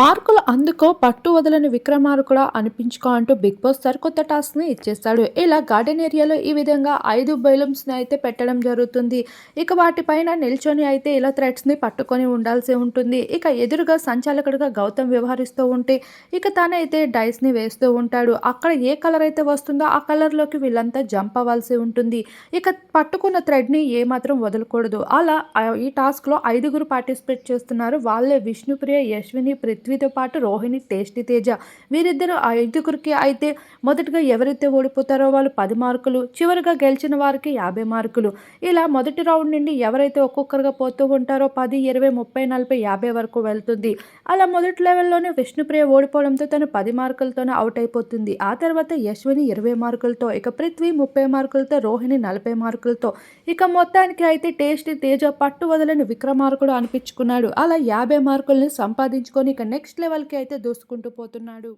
మార్కులు అందుకో పట్టు వదలని విక్రమార్కుడా అనిపించుకో అంటూ బిగ్ బాస్ సరికొత్త టాస్క్ని ఇచ్చేస్తాడు. ఇలా గార్డెన్ ఏరియాలో ఈ విధంగా ఐదు బెలూన్స్ని అయితే పెట్టడం జరుగుతుంది. ఇక వాటిపైన నిల్చొని అయితే ఇలా థ్రెడ్స్ని పట్టుకొని ఉండాల్సి ఉంటుంది. ఇక ఎదురుగా సంచాలకుడిగా గౌతమ్ వ్యవహరిస్తూ ఉంటే ఇక తానైతే డైస్ని వేస్తూ ఉంటాడు. అక్కడ ఏ కలర్ అయితే వస్తుందో ఆ కలర్లోకి వీళ్ళంతా జంప్ అవ్వాల్సి ఉంటుంది. ఇక పట్టుకున్న థ్రెడ్ని ఏమాత్రం వదలకూడదు. అలా ఈ టాస్క్లో ఐదుగురు పార్టిసిపేట్ చేస్తున్నారు. వాళ్ళే విష్ణుప్రియ యశ్విని పృథ్వీతో పాటు రోహిణి టేస్టీ తేజ వీరిద్దరూ ఆ ఐదుగురికి అయితే మొదటగా ఎవరైతే ఓడిపోతారో వాళ్ళు పది మార్కులు చివరిగా గెలిచిన వారికి యాభై మార్కులు. ఇలా మొదటి రౌండ్ నుండి ఎవరైతే ఒక్కొక్కరుగా పోతూ ఉంటారో పది ఇరవై ముప్పై నలభై యాభై వరకు వెళ్తుంది. అలా మొదటి లెవెల్లోనే విష్ణుప్రియ ఓడిపోవడంతో తను పది మార్కులతోనే అవుట్ అయిపోతుంది. ఆ తర్వాత యశ్విని ఇరవై మార్కులతో ఇక పృథ్వీ ముప్పై మార్కులతో రోహిణి నలభై మార్కులతో. ఇక మొత్తానికి అయితే టేస్టీ తేజ పట్టు వదలని విక్రమార్కుడు అనిపించుకున్నాడు. అలా యాభై మార్కుల్ని సంపాదించుకొని ఇక నెక్స్ట్ లెవెల్కి అయితే దూసుకుంటూ పోతున్నాడు.